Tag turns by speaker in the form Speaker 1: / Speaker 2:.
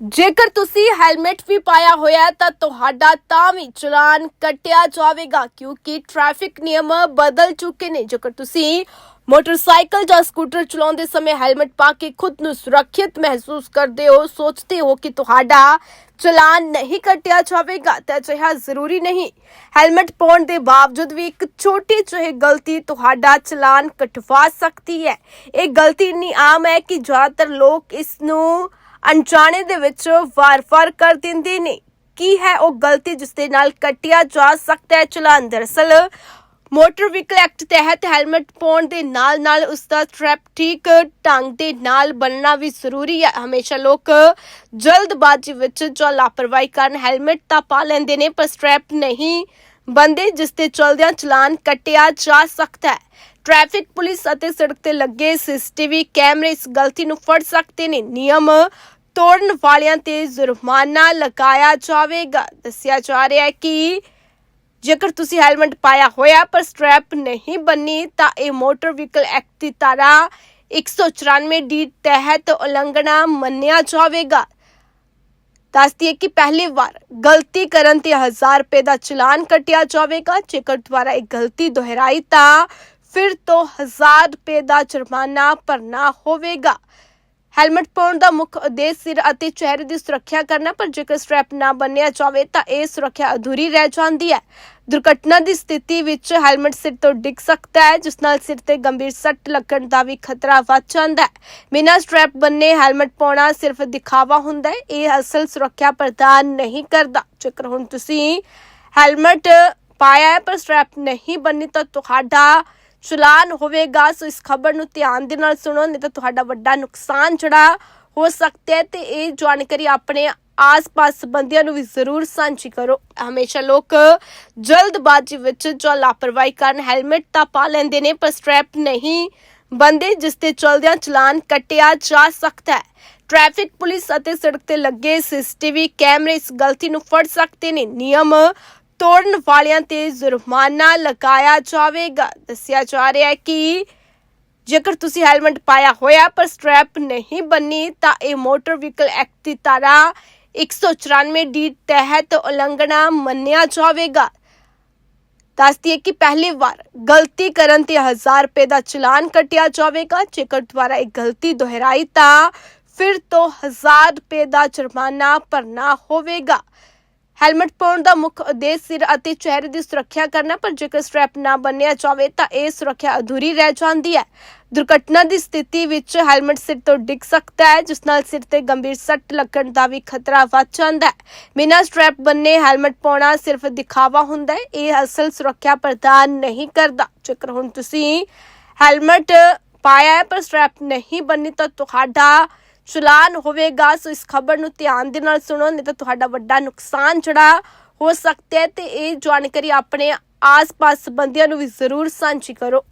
Speaker 1: ਜੇਕਰ ਤੁਸੀਂ ਹੈਲਮਟ ਵੀ ਪਾਇਆ ਹੋਇਆ ਹੈ, ਤਾਂ ਤੁਹਾਡਾ ਤਾਂ ਵੀ ਚਲਾਨ ਕੱਟਿਆ ਜਾਵੇਗਾ, ਕਿਉਂਕਿ ਟ੍ਰੈਫਿਕ ਨਿਯਮ ਬਦਲ ਚੁੱਕੇ ਨੇ। ਜੇਕਰ ਤੁਸੀਂ ਮੋਟਰਸਾਈਕਲ ਜਾਂ ਸਕੂਟਰ ਚਲਾਉਂਦੇ ਸਮੇਂ ਹੈਲਮਟ ਪਾ ਕੇ ਖੁਦ ਨੂੰ ਸੁਰੱਖਿਅਤ ਮਹਿਸੂਸ ਕਰਦੇ ਹੋ, ਸੋਚਦੇ ਹੋ ਕਿ ਤੁਹਾਡਾ ਚਲਾਨ ਨਹੀਂ ਕੱਟਿਆ ਜਾਵੇਗਾ, ਤਾਂ ਅਜਿਹਾ ਜ਼ਰੂਰੀ ਨਹੀਂ। ਹੈਲਮਟ ਪਾਉਣ ਦੇ ਬਾਵਜੂਦ ਵੀ ਇੱਕ ਛੋਟੀ ਜਿਹੀ ਗਲਤੀ ਤੁਹਾਡਾ ਚਲਾਨ ਕਟਵਾ ਸਕਦੀ ਹੈ। ਇਹ ਗਲਤੀ ਇੰਨੀ ਆਮ ਹੈ ਕਿ ਜ਼ਿਆਦਾਤਰ ਲੋਕ ਇਸ ਨੂੰ ਅਣਜਾਣੇ ਦੇ ਵਿੱਚ ਵਾਰ-ਵਾਰ ਕਰ ਦਿੰਦੇ ਨੇ। ਕੀ ਹੈ ਉਹ ਗਲਤੀ ਜਿਸ ਦੇ ਨਾਲ ਕੱਟਿਆ ਜਾ ਸਕਦਾ ਹੈ? ਚਲਾਨ ਦਰਅਸਲ ਮੋਟਰ ਵਹੀਕਲ ਐਕਟ ਤਹਿਤ ਹੈਲਮਟ ਪਾਉਣ ਦੇ ਨਾਲ-ਨਾਲ ਉਸ ਦਾ ਸਟ੍ਰੈਪ ਠੀਕ ਢੰਗ ਦੇ ਨਾਲ ਬਣਨਾ ਵੀ ਜ਼ਰੂਰੀ ਹੈ। ਹਮੇਸ਼ਾ ਲੋਕ ਜਲਦਬਾਜ਼ੀ ਵਿੱਚ ਜੋ ਲਾਪਰਵਾਹੀ ਕਾਰਨ ਹੈਲਮਟ ਤਾਂ ਪਾ ਲੈਂਦੇ ਨੇ, ਪਰ ਸਟ੍ਰੈਪ ਨਹੀਂ ਬੰਦੇ ਜਿਸ ਤੇ ਚਲਦਿਆਂ ਚਲਾਨ ਕੱਟਿਆ ਜਾ ਸਕਦਾ ਹੈ। ਟ੍ਰੈਫਿਕ ਪੁਲਿਸ ਅਤੇ ਸੜਕ ਤੇ ਲੱਗੇ ਸੀਸੀਟੀਵੀ ਕੈਮਰੇ ਇਸ ਗਲਤੀ ਨੂੰ ਫੜ ਸਕਦੇ ਨੇ। ਨਿਯਮ ਤੋੜਨ ਵਾਲਿਆਂ ਤੇ ਜੁਰਮਾਨਾ ਲਗਾਇਆ ਜਾਵੇਗਾ। ਦੱਸਿਆ ਜਾ ਰਿਹਾ ਹੈ ਕਿ ਜੇਕਰ ਤੁਸੀਂ ਹੈਲਮਟ ਪਾਇਆ ਹੋਇਆ ਪਰ ਸਟ੍ਰੈਪ ਨਹੀਂ ਬੰਨੀ, ਤਾਂ ਇਹ ਮੋਟਰ ਵਹੀਕਲ ਐਕਟ ਦੀ ਧਾਰਾ 194 ਡੀ ਤਹਿਤ ਉਲੰਘਣਾ ਮੰਨਿਆ ਜਾਵੇਗਾ। ਦੱਸਦੀ ਹੈ ਕਿ ਪਹਿਲੀ ਵਾਰ ਗਲਤੀ ਕਰਨ ਤੇ 1000 ਰੁਪਏ ਦਾ ਚਲਾਨ ਕੱਟਿਆ ਜਾਵੇਗਾ। ਜੇਕਰ ਦੁਬਾਰਾ ਇਹ ਗਲਤੀ ਦੁਹਰਾਈ ਤਾਂ ਫਿਰ ਤੋਂ 1000 ਰੁਪਏ ਦਾ ਜੁਰਮਾਨਾ ਭਰਨਾ ਹੋਵੇਗਾ। ਹੈਲਮਟ ਪਾਉਣ ਦਾ ਮੁੱਖ ਉਦੇਸ਼ ਸਿਰ ਅਤੇ ਚਿਹਰੇ ਦੀ ਸੁਰੱਖਿਆ ਕਰਨਾ, ਪਰ ਜੇਕਰ ਸਟ੍ਰੈਪ ਨਾ ਬੰਨਿਆ ਜਾਵੇ ਤਾਂ ਇਹ ਸੁਰੱਖਿਆ ਅਧੂਰੀ ਰਹਿ ਜਾਂਦੀ ਹੈ। ਦੁਰਘਟਨਾ ਦੀ ਸਥਿਤੀ ਵਿੱਚ ਹੈਲਮਟ ਸਿਰ ਤੋਂ ਡਿੱਗ ਸਕਦਾ ਹੈ, ਜਿਸ ਨਾਲ ਸਿਰ ਤੇ ਗੰਭੀਰ ਸੱਟ ਲੱਗਣ ਦਾ ਵੀ ਖਤਰਾ ਵੱਧ ਜਾਂਦਾ ਹੈ। ਬਿਨਾਂ ਸਟ੍ਰੈਪ ਬੰਨੇ ਹੈਲਮਟ ਪਾਉਣਾ ਸਿਰਫ ਦਿਖਾਵਾ ਹੁੰਦਾ ਹੈ, ਇਹ ਅਸਲ ਸੁਰੱਖਿਆ ਪ੍ਰਦਾਨ ਨਹੀਂ ਕਰਦਾ। ਜੇਕਰ ਹੁਣ ਤੁਸੀਂ ਹੈਲਮਟ ਪਾਇਆ ਹੈ, ਪਰ ਸਟ੍ਰੈਪ ਨਹੀਂ ਬੰਨੀ ਤਾਂ ਤੁਹਾਡਾ ਚਲਾਨ ਹੋਵੇਗਾ, ਸੋ ਇਸ ਖਬਰ ਨੂੰ ਧਿਆਨ ਦੇ ਨਾਲ ਸੁਣੋ, ਨਹੀਂ ਤਾਂ ਤੁਹਾਡਾ ਵੱਡਾ ਨੁਕਸਾਨ ਜਿਹੜਾ ਹੋ ਸਕਦਾ ਹੈ ਤੇ ਇਹ ਜਾਣਕਾਰੀ ਆਪਣੇ ਆਸ-ਪਾਸ ਬੰਦਿਆਂ ਨੂੰ ਵੀ ਜ਼ਰੂਰ ਸਾਂਝੀ ਕਰੋ। ਹਮੇਸ਼ਾ ਲੋਕ ਜਲਦਬਾਜ਼ੀ ਵਿੱਚ ਜੋ ਲਾਪਰਵਾਹੀ ਕਾਰਨ ਹੈਲਮਟ ਤਾਂ ਪਾ ਲੈਂਦੇ ਨੇ, ਪਰ ਸਟ੍ਰੈਪ ਨਹੀਂ ਬੰਦੇ ਜਿਸ ਤੇ ਚਲਦਿਆਂ ਚਲਾਨ ਕੱਟਿਆ ਜਾ ਸਕਦਾ ਹੈ। ਟ੍ਰੈਫਿਕ ਪੁਲਿਸ ਅਤੇ ਸੜਕ ਤੇ ਲੱਗੇ ਸੀਸੀਟੀਵੀ ਕੈਮਰੇ ਇਸ ਗਲਤੀ ਨੂੰ ਫੜ ਸਕਦੇ ਨੇ। ਨਿਯਮ ਤੋੜਨ ਵਾਲਿਆਂ ਤੇ ਜੁਰਮਾਨਾ ਲਗਾਇਆ ਜਾਵੇਗਾ। ਦੱਸਿਆ ਜਾ ਰਿਹਾ ਹੈ ਕਿ ਜੇਕਰ ਤੁਸੀਂ ਹੈਲਮਟ ਪਾਇਆ ਹੋਇਆ ਪਰ ਸਟ੍ਰੈਪ ਨਹੀਂ ਬੰਨੀ, ਤਾਂ ਇਹ ਮੋਟਰ ਵਹੀਕਲ ਐਕਟ ਦੀ ਧਾਰਾ 194 ਡੀ ਤਹਿਤ ਉਲੰਘਣਾ ਮੰਨਿਆ ਜਾਵੇਗਾ। ਦੱਸਦੀ ਹੈ ਕਿ ਪਹਿਲੀ ਵਾਰ ਗਲਤੀ ਕਰਨ ਤੇ 1000 ਰੁਪਏ ਦਾ ਚਲਾਨ ਕੱਟਿਆ ਜਾਵੇਗਾ। ਜੇਕਰ ਦੁਬਾਰਾ ਇਹ ਗਲਤੀ ਦੁਹਰਾਈ ਤਾਂ ਫਿਰ ਤੋਂ 1000 ਰੁਪਏ ਦਾ ਜੁਰਮਾਨਾ ਭਰਨਾ ਹੋਵੇਗਾ। ਹੈਲਮਟ ਪਾਉਣ ਦਾ ਮੁੱਖ ਉਦੇਸ਼ ਸਿਰ ਅਤੇ ਚਿਹਰੇ ਦੀ ਸੁਰੱਖਿਆ ਕਰਨਾ, ਪਰ ਜੇਕਰ ਸਟ੍ਰੈਪ ਨਾ ਬੰਨਿਆ ਜਾਵੇ ਤਾਂ ਇਹ ਸੁਰੱਖਿਆ ਅਧੂਰੀ ਰਹਿ ਜਾਂਦੀ ਹੈ। ਦੁਰਘਟਨਾ ਦੀ ਸਥਿਤੀ ਵਿੱਚ ਹੈਲਮਟ ਸਿਰ ਤੋਂ ਡਿੱਗ ਸਕਦਾ ਹੈ, ਜਿਸ ਨਾਲ ਸਿਰ ਤੇ ਗੰਭੀਰ ਸੱਟ ਲੱਗਣ ਦਾ ਵੀ ਖਤਰਾ ਵੱਧ ਜਾਂਦਾ ਹੈ। ਬਿਨਾਂ ਸਟ੍ਰੈਪ ਬੰਨੇ ਹੈਲਮਟ ਪਾਉਣਾ ਸਿਰਫ ਦਿਖਾਵਾ ਹੁੰਦਾ ਹੈ, ਇਹ ਅਸਲ ਸੁਰੱਖਿਆ ਪ੍ਰਦਾਨ ਨਹੀਂ ਕਰਦਾ। ਜੇਕਰ ਹੁਣ ਤੁਸੀਂ ਹੈਲਮਟ ਪਾਇਆ ਹੈ, ਪਰ ਸਟ੍ਰੈਪ ਨਹੀਂ ਬੰਨੀ ਤਾਂ ਤੁਹਾਡਾ ਚਲਾਨ ਹੋਵੇਗਾ, ਸੋ ਇਸ ਖਬਰ ਨੂੰ ਧਿਆਨ ਦੇ ਨਾਲ ਸੁਣੋ, ਨਹੀਂ ਤਾਂ ਤੁਹਾਡਾ ਵੱਡਾ ਨੁਕਸਾਨ ਜਿਹੜਾ ਹੋ ਸਕਦਾ ਹੈ ਤੇ ਇਹ ਜਾਣਕਾਰੀ ਆਪਣੇ ਆਸ-ਪਾਸ ਬੰਦਿਆਂ ਨੂੰ ਵੀ ਜ਼ਰੂਰ ਸਾਂਝੀ ਕਰੋ।